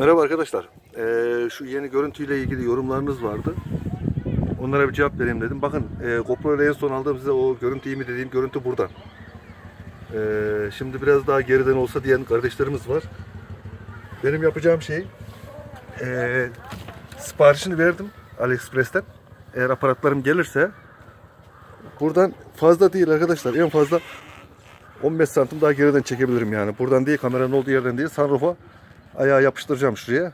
Merhaba arkadaşlar. Ee, şu yeni görüntüyle ilgili yorumlarınız vardı. Onlara bir cevap vereyim dedim. Bakın e, GoPro ile en son aldığım size o görüntü iyi mi dediğim görüntü buradan. Ee, şimdi biraz daha geriden olsa diyen kardeşlerimiz var. Benim yapacağım şey e, siparişini verdim AliExpress'ten. Eğer aparatlarım gelirse buradan fazla değil arkadaşlar. En fazla 15 santim daha geriden çekebilirim yani. Buradan değil kameranın olduğu yerden değil sunroof'a ayağı yapıştıracağım şuraya.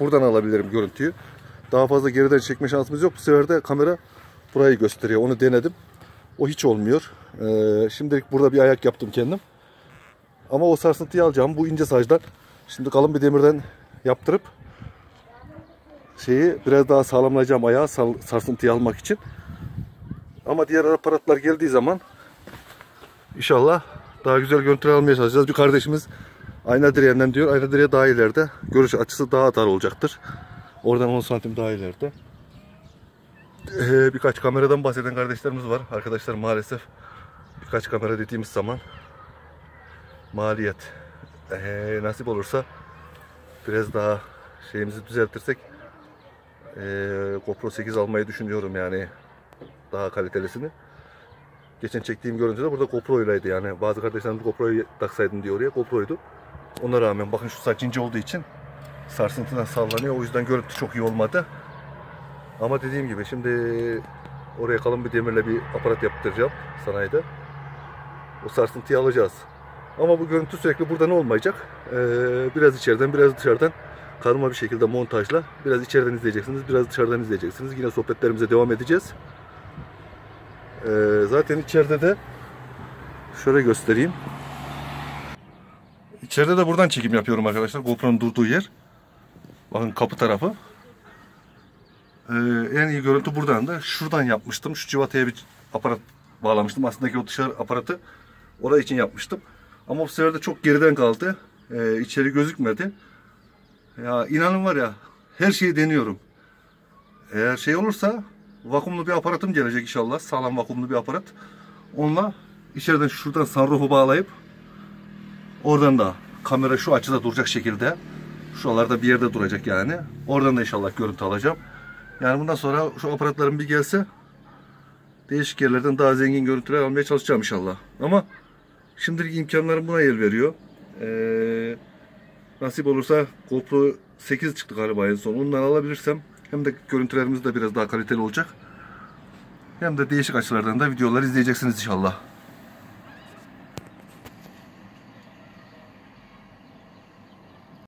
Buradan alabilirim görüntüyü. Daha fazla geriden çekme şansımız yok. Bu sefer de kamera burayı gösteriyor. Onu denedim. O hiç olmuyor. Ee, şimdilik burada bir ayak yaptım kendim. Ama o sarsıntıyı alacağım. Bu ince sacdan. Şimdi kalın bir demirden yaptırıp şeyi biraz daha sağlamlayacağım ayağı sarsıntıyı almak için. Ama diğer aparatlar geldiği zaman inşallah daha güzel görüntüler almaya çalışacağız. Bir kardeşimiz ayna direğinden diyor. Ayna direği daha ileride. Görüş açısı daha dar olacaktır. Oradan 10 santim daha ileride. Ee, birkaç kameradan bahseden kardeşlerimiz var. Arkadaşlar maalesef birkaç kamera dediğimiz zaman maliyet ee, nasip olursa biraz daha şeyimizi düzeltirsek ee, GoPro 8 almayı düşünüyorum yani daha kalitelisini. Geçen çektiğim görüntüde burada GoPro ileydi yani. Bazı kardeşlerim GoPro'yu taksaydın diyor oraya. GoPro'ydu. Ona rağmen bakın şu saç ince olduğu için sarsıntıdan sallanıyor. O yüzden görüntü çok iyi olmadı. Ama dediğim gibi şimdi oraya kalın bir demirle bir aparat yaptıracağım sanayide. O sarsıntıyı alacağız. Ama bu görüntü sürekli buradan olmayacak. Ee, biraz içeriden biraz dışarıdan karma bir şekilde montajla biraz içeriden izleyeceksiniz, biraz dışarıdan izleyeceksiniz. Yine sohbetlerimize devam edeceğiz. Ee, zaten içeride de şöyle göstereyim. İçeride de buradan çekim yapıyorum arkadaşlar. GoPro'nun durduğu yer. Bakın kapı tarafı. Ee, en iyi görüntü buradan da. Şuradan yapmıştım. Şu civataya bir aparat bağlamıştım. Aslında o dışarı aparatı oraya için yapmıştım. Ama bu sefer de çok geriden kaldı. Ee, içeri gözükmedi. Ya inanın var ya her şeyi deniyorum. Eğer şey olursa vakumlu bir aparatım gelecek inşallah. Sağlam vakumlu bir aparat. Onunla içeriden şuradan sunroof'u bağlayıp oradan da kamera şu açıda duracak şekilde şuralarda bir yerde duracak yani. Oradan da inşallah görüntü alacağım. Yani bundan sonra şu aparatlarım bir gelse değişik yerlerden daha zengin görüntüler almaya çalışacağım inşallah. Ama şimdilik imkanlarım buna el veriyor. Ee, nasip olursa GoPro 8 çıktı galiba en son. Ondan alabilirsem hem de görüntülerimiz de biraz daha kaliteli olacak. Hem de değişik açılardan da videolar izleyeceksiniz inşallah.